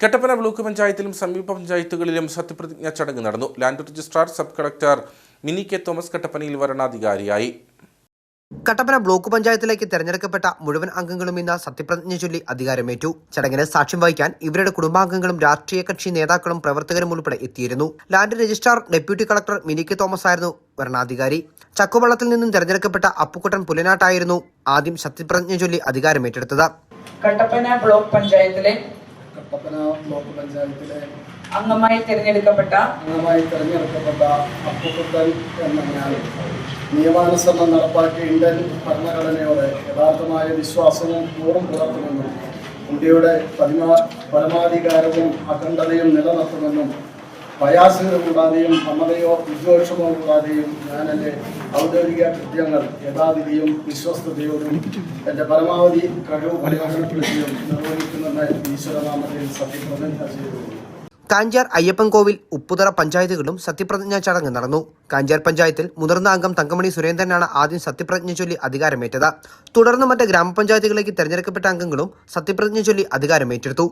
Kattappana block പഞ്ചായത്തിലും സമീപ പഞ്ചായത്തുകളിലും സത്യപ്രതിജ്ഞാ ചടങ്ങ് നടന്നു. Land registrar sub collector Mini K Thomas കട്ടപ്പനയിൽ വരണാധികാരിയായി. കട്ടപ്പന ബ്ലോക്ക് പഞ്ചായത്തിലേക്ക് തെരഞ്ഞെടുക്കപ്പെട്ട മുഴുവൻ അംഗങ്ങളും ഇന്ന് സത്യപ്രതിജ്ഞ ചൊല്ലി അധികാരമേറ്റു. ചടങ്ങിന് സാക്ഷ്യം വഹിക്കാൻ ഇവരുടെ കുടുംബാംഗങ്ങളും രാഷ്ട്രീയ കക്ഷി നേതാക്കളും പ്രവർത്തകരും ഉൾപ്പെടെ എത്തിയിരുന്നു. Land registrar deputy collector Mini K Thomas ആയിരുന്നു വരണാധികാരി. ചക്കുവള്ളത്തിൽ നിന്നും തെരഞ്ഞെടുക്കപ്പെട്ട അപ്പുക്കുട്ടൻ പുലനാട്ടായിരുന്നു ആദ്യം സത്യപ്രതിജ്ഞ ചൊല്ലി അധികാരമേറ്റെടുത്തത്. കട്ടപ്പന ബ്ലോക്ക് പഞ്ചായത്തിലെ കട്ടപ്പന ബ്ലോക്ക് പഞ്ചായത്തിലെ അംഗമായി തിരഞ്ഞെടുക്കപ്പെട്ട അംഗമായി തിരഞ്ഞെടുക്കപ്പെട്ട അപ്പുക്കുട്ടൻ എന്ന ഞാൻ നിയമാനുസരണം നടപ്പാക്കിയ ഇന്ത്യൻ ഭരണഘടനയോട് യഥാർത്ഥമായ വിശ്വാസവും പൂർവം പുലർത്തുമെന്നും ഇന്ത്യയുടെ പരമാ പരമാധികാരവും അഖണ്ഡതയും നിലനിർത്തുമെന്നും പ്രയാസങ്ങൾ കൂടാതെയും മമതയോ വിദ്വേഷമോ കൂടാതെയും ഞാൻ എന്റെ ഔദ്യോഗിക കൃത്യങ്ങൾ യഥാവിധിയും വിശ്വസ്തയോടും എന്റെ പരമാവധി കഴിവ് പ്രയോജനപ്പെടുത്തിയും നിർവഹിക്കുമെന്ന് ഈശ്വരനാമത്തിൽ സത്യപ്രതിജ്ഞ ചെയ്തു കാഞ്ചാർ അയ്യപ്പൻകോവിൽ ഉപ്പുതറ പഞ്ചായത്തുകളിലും സത്യപ്രതിജ്ഞാ ചടങ്ങ് നടന്നു. കാഞ്ചാർ പഞ്ചായത്തിൽ മുതിർന്ന അംഗം തങ്കമണി സുരേന്ദ്രനാണ് ആദ്യം സത്യപ്രതിജ്ഞ ചൊല്ലി അധികാരമേറ്റത്. തുടർന്ന് മറ്റ് ഗ്രാമപഞ്ചായത്തുകളിലേക്ക് തെരഞ്ഞെടുക്കപ്പെട്ട അംഗങ്ങളും സത്യപ്രതിജ്ഞ ചൊല്ലി അധികാരമേറ്റെടുത്തു.